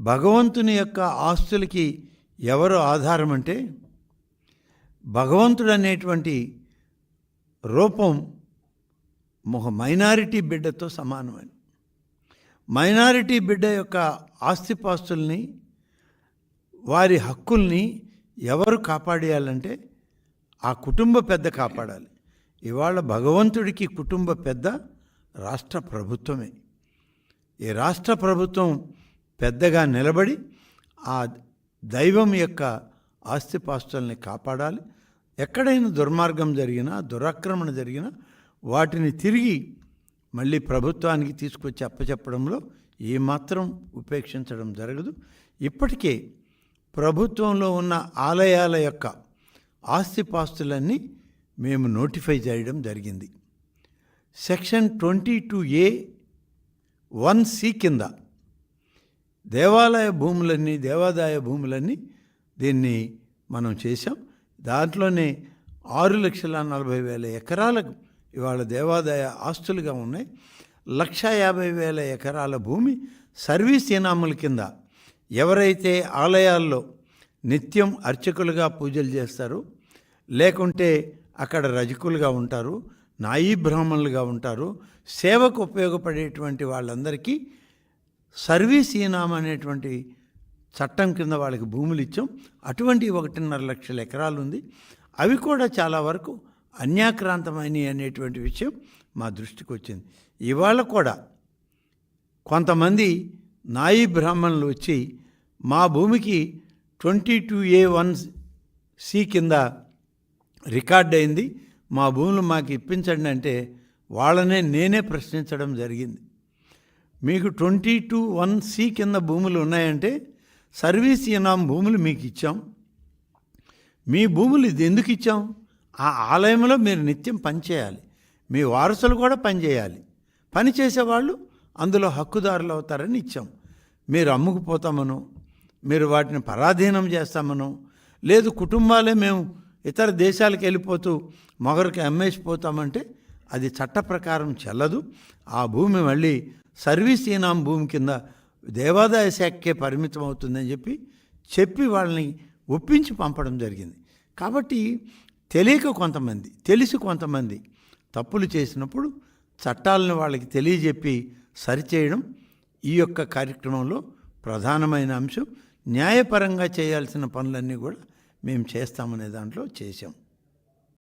భగవంతుని యొక్క ఆస్తులకి ఎవరు ఆధారం అంటే భగవంతుడు అనేటువంటి రూపం ఒక మైనారిటీ బిడ్డతో సమానమని మైనారిటీ బిడ్డ యొక్క ఆస్తిపాస్తుల్ని వారి హక్కుల్ని ఎవరు కాపాడేయాలంటే ఆ కుటుంబ పెద్ద కాపాడాలి. ఇవాళ భగవంతుడికి కుటుంబ పెద్ద రాష్ట్ర ప్రభుత్వమే. ఈ రాష్ట్ర ప్రభుత్వం పెద్దగా నిలబడి ఆ దైవం యొక్క ఆస్తిపాస్తుల్ని కాపాడాలి. ఎక్కడైనా దుర్మార్గం జరిగినా దురాక్రమణ జరిగినా వాటిని తిరిగి మళ్ళీ ప్రభుత్వానికి తీసుకొచ్చి అప్పచెప్పడంలో ఏమాత్రం ఉపేక్షించడం జరగదు. ఇప్పటికే ప్రభుత్వంలో ఉన్న ఆలయాల యొక్క ఆస్తిపాస్తులన్నీ మేము నోటిఫై చేయడం జరిగింది. Section twenty two A one C కింద దేవాలయ భూములన్నీ దేవాదాయ భూములన్నీ దీన్ని మనం చేశాం. దాంట్లోనే ఆరు లక్షల నలభై వేల ఎకరాలకు ఇవాళ దేవాదాయ ఆస్తులుగా ఉన్నాయి. లక్ష యాభై వేల ఎకరాల భూమి సర్వీస్ ఇనాముల కింద ఎవరైతే ఆలయాల్లో నిత్యం అర్చకులుగా పూజలు చేస్తారు లేకుంటే అక్కడ రజకులుగా ఉంటారు నాయీ బ్రాహ్మణులుగా ఉంటారు సేవకు ఉపయోగపడేటువంటి వాళ్ళందరికీ సర్వీస్ ఈనాం అనేటువంటి చట్టం కింద వాళ్ళకి భూములు ఇచ్చాం. అటువంటి ఒకటిన్నర లక్షల ఎకరాలు ఉంది అవి కూడా చాలా వరకు అన్యాక్రాంతమైనవి అనేటువంటి విషయం మా దృష్టికి వచ్చింది ఇవాళ కూడా కొంతమంది నాయీ బ్రాహ్మణులు వచ్చి మా భూమికి twenty two A one C కింద రికార్డ్ అయింది. మా భూములు మాకు ఇప్పించండి అంటే వాళ్ళనే నేనే ప్రశ్నించడం జరిగింది. మీకు ట్వంటీ టూ వన్ సి కింద భూములు ఉన్నాయంటే సర్వీస్ ఇనాం భూములు మీకు ఇచ్చాం. మీ భూములు ఇది ఎందుకు ఇచ్చాం? ఆ ఆలయంలో మీరు నిత్యం పనిచేయాలి మీ వారసులు కూడా పనిచేయాలి పని చేసేవాళ్ళు అందులో హక్కుదారులు అవుతారని ఇచ్చాం. మీరు అమ్ముకుపోతామను మీరు వాటిని పరాధీనం చేస్తామను లేదు కుటుంబాలే మేము ఇతర దేశాలకు వెళ్ళిపోతూ మొగరికి అమ్మేసిపోతామంటే అది చట్ట ప్రకారం చెల్లదు. ఆ భూమి మళ్ళీ సర్వీస్ ఈనాం భూమి కింద దేవాదాయ శాఖకే పరిమితం అవుతుందని చెప్పి చెప్పి వాళ్ళని ఒప్పించి పంపడం జరిగింది. కాబట్టి తెలియక కొంతమంది తెలిసి కొంతమంది తప్పులు చేసినప్పుడు చట్టాలను వాళ్ళకి తెలియజెప్పి సరిచేయడం ఈ యొక్క కార్యక్రమంలో ప్రధానమైన అంశం. న్యాయపరంగా చేయాల్సిన పనులన్నీ కూడా మేము చేస్తామనే దాంట్లో చేశాం.